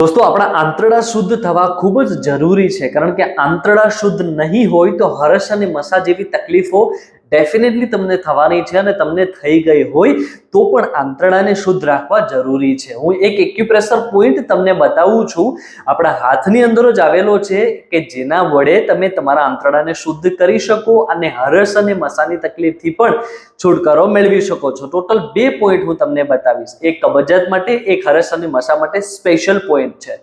દોસ્તો, આપણા આંતરડા શુદ્ધ થવા ખૂબ જ જરૂરી છે. કારણ કે આંતરડા શુદ્ધ નહીં હોય તો હરસ અને મસા જેવી તકલીફો ડેફિનેટલી તમને થવાની છે અને તમને થઈ ગઈ હોય તો પણ આંતરડાને શુદ્ધ રાખવા જરૂરી છે. હું એક એક્યુપ્રેશર પોઈન્ટ તમને બતાવું છું. આપણા હાથની અંદર જ આવેલો છે કે જેના વડે તમે તમારા આંતરડાને શુદ્ધ કરી શકો અને હરસ અને મસાની તકલીફથી પણ છુટકારો મેળવી શકો છો. ટોટલ બે પોઈન્ટ હું તમને બતાવીશ. એક કબજિયાત માટે, એક હરસ અને મસા માટે સ્પેશિયલ પોઈન્ટ છે.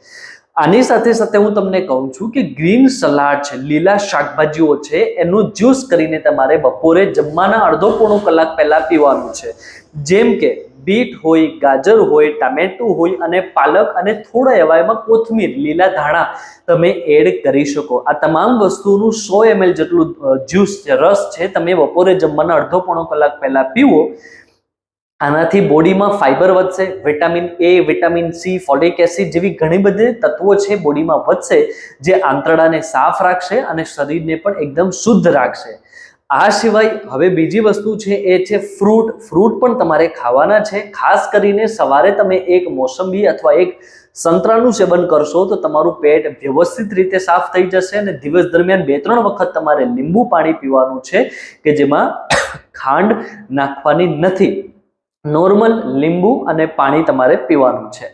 આની સાથે સાથે હું તમને કહું છું કે ગ્રીન સલાડ છે, લીલા શાકભાજીઓ છે, એનું જ્યુસ કરીને તમારે બપોરે જમવાના અડધો પોણો કલાક પહેલાં પીવાનું છે. જેમ કે બીટ હોય, ગાજર હોય, ટામેટું હોય અને પાલક અને થોડા એવા એમાં કોથમીર, લીલા ધાણા તમે એડ કરી શકો. આ તમામ વસ્તુનું સો એમએલ જેટલું જ્યુસ છે, રસ છે, તમે બપોરે જમવાના અડધો પોણો કલાક પહેલાં પીવો. આનાથી બોડીમાં ફાઇબર વધશે vitamin A vitamin C folic acid જેવી ઘણી બધી તત્વો છે બોડીમાં વધશે, જે આંતરડાને સાફ રાખશે અને શરીરને પણ એકદમ શુદ્ધ રાખશે. આ સિવાય હવે બીજી વસ્તુ છે, એ છે ફ્રૂટ ફ્રૂટ પણ તમારે ખાવાના છે. ખાસ કરીને સવારે તમે એક મોસંબી અથવા એક સંતરાનું સેવન કરશો તો તમારું પેટ વ્યવસ્થિત રીતે સાફ થઈ જશે અને દિવસ દરમિયાન બે ત્રણ વખત તમારે લીંબુ પાણી પીવાનું છે કે જેમાં ખાંડ નાખવાની નથી. નોર્મલ લીંબુ અને પાણી તમારે પીવાનું છે.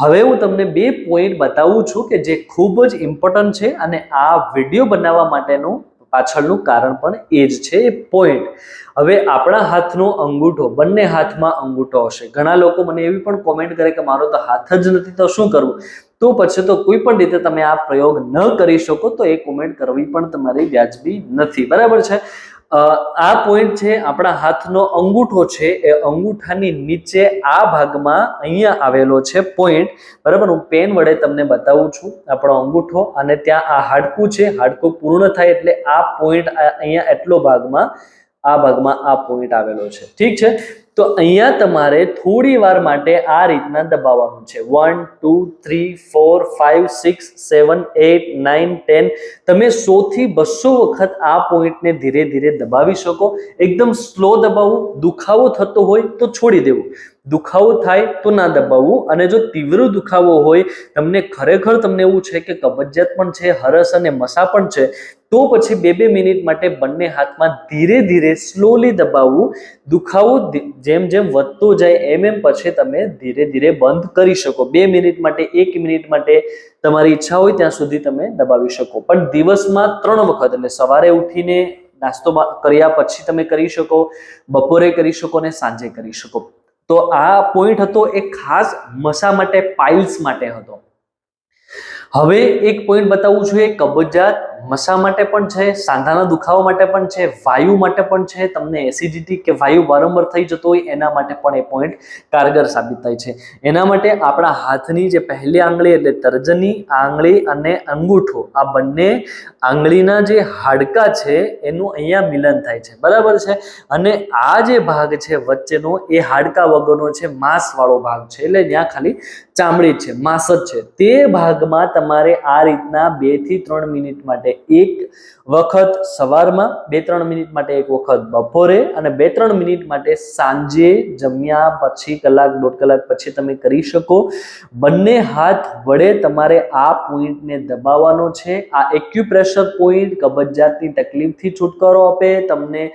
હવે હું તમને બે પોઈન્ટ બતાવું છું કે જે ખૂબ જ ઇમ્પોર્ટન્ટ છે અને આ વીડિયો બનાવવા માટેનું પાછળનું કારણ પણ એ જ છે એ પોઈન્ટ હવે આપણા હાથનો અંગૂઠો, બંને હાથમાં અંગૂઠો હશે. ઘણા લોકો મને એવી પણ કોમેન્ટ કરે કે મારો તો હાથ જ નથી, તો શું કરવું તો પછી તો કોઈ પણ રીતે તમે આ પ્રયોગ ન કરી શકો તો એ કોમેન્ટ કરવી પણ તમારી વ્યાજબી નથી. બરાબર છે? આ પોઈન્ટ છે, આપણા હાથનો અંગૂઠો છે, એ અંગૂઠાની નીચે આ ભાગમાં અહીંયા આવેલો છે પોઈન્ટ બરાબર? હું પેન વડે તમને બતાવું છું આપણો અંગૂઠો, અને ત્યાં આ હાડકું છે. હાડકું પૂર્ણ થાય એટલે આ પોઈન્ટ અહીંયા એટલો ભાગમાં, આ ભાગમાં આ પોઈન્ટ આવેલો છે. ઠીક છે? તો અહીંયા તમારે થોડી વાર માટે આ રીતના દબાવવાનું છે. One two three four five six seven eight nine ten તમે સો થી બસો વખત આ પોઈન્ટને ધીરે ધીરે દબાવી શકો. એકદમ સ્લો દબાવવું, દુખાવો થતો હોય તો છોડી દેવું. દુખાવો થાય તો ના દબાવવું. અને જો તીવ્ર દુખાવો હોય, તમને ખરેખર તમને એવું છે કે કબજિયાત પણ છે, હરસ અને મસા પણ છે, તો પછી બે બે મિનિટ માટે બંને હાથમાં ધીરે ધીરે સ્લોલી દબાવવું. દુખાવો જેમ જેમ વધતું જાય, એમ એમ પછી તમે ધીરે ધીરે બંધ કરી શકો. બે મિનિટ માટે, એક મિનિટ માટે તમારી ઈચ્છા હોય ત્યાં સુધી તમે દબાવી શકો. પણ દિવસમાં ત્રણ વખત, એટલે સવારે ઉઠીને નાસ્તો કર્યા પછી તમે કરી શકો, બપોરે કરી શકો અને સાંજે કરી શકો. તો આ પોઈન્ટ હતો એ ખાસ મસા માટે પાઇલ્સ માટે હતો. હવે એક પોઈન્ટ બતાવું છું એ કબજિયાત મસા માટે પણ છે, સાંધાના દુખાવા માટે પણ છે, વાયુ માટે પણ છે, તમને એસિડિટી કે વાયુ વારંવાર થઈ જતો હોય એના માટે પણ એ પોઈન્ટ કારગર સાબિત થાય છે. એના માટે આપણા હાથની જે પહેલી આંગળી એટલે તર્જની આંગળી અને અંગૂઠો, આ બંને આંગળીના જે હાડકા છે, એનું અહીંયા મિલન થાય છે. બરાબર છે? અને આ જે ભાગ છે વચ્ચેનો, એ હાડકા વગરનો છે, માંસવાળો ભાગ છે. એટલે ત્યાં ખાલી ચામડી છે, માંસ જ છે. તે ભાગમાં તમારે આ રીતના બેથી ત્રણ મિનિટ માટે એક વખત સવારમાં બે ત્રણ મિનિટ માટે એક વખત બપોરે અને બે ત્રણ મિનિટ માટે સાંજે જમ્યા પછી કલાક, દોઢ કલાક પછી તમે કરી શકો. બંને હાથ વડે તમારે આ પોઈન્ટને દબાવવાનો છે. આ એક્યુપ્રેશર પોઈન્ટ કબજિયાતની તકલીફથી છુટકારો આપે. તમને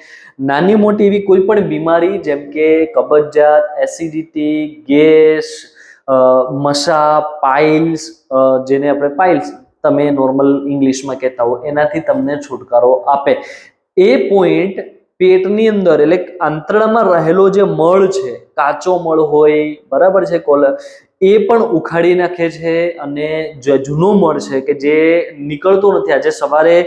નાની મોટી એવી કોઈ પણ બીમારી જેમ કે કબજિયાત એસિડિટી ગેસ મસા પાઇલ્સ જેને આપણે પાઇલ્સ તમે નોર્મલ ઇંગ્લિશમાં કહેતા હો, એનાથી તમને છુટકારો આપે. એ પોઈન્ટ પેટની અંદર, એટલે આંતરડામાં રહેલો જે મળ છે, કાચો મળ હોય, બરાબર છે, કોલ એ પણ ઉખાડી નાખે છે અને જે જૂનો મળ છે કે જે નીકળતો નથી. આજે સવારે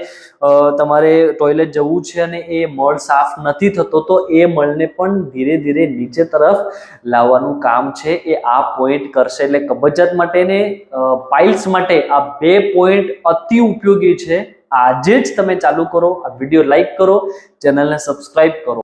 તમારે ટોયલેટ જવું છે અને એ મળ સાફ નથી થતો, તો એ મળને પણ ધીરે ધીરે નીચે તરફ લાવવાનું કામ છે. એ આ પોઈન્ટ કરશે. એટલે કબજિયાત માટે ને પાઇલ્સ માટે આ બે પોઈન્ટ અતિ ઉપયોગી છે. આજે જ તમે ચાલુ કરો, આ વીડિયો લાઈક કરો, ચેનલને સબસ્ક્રાઇબ કરો.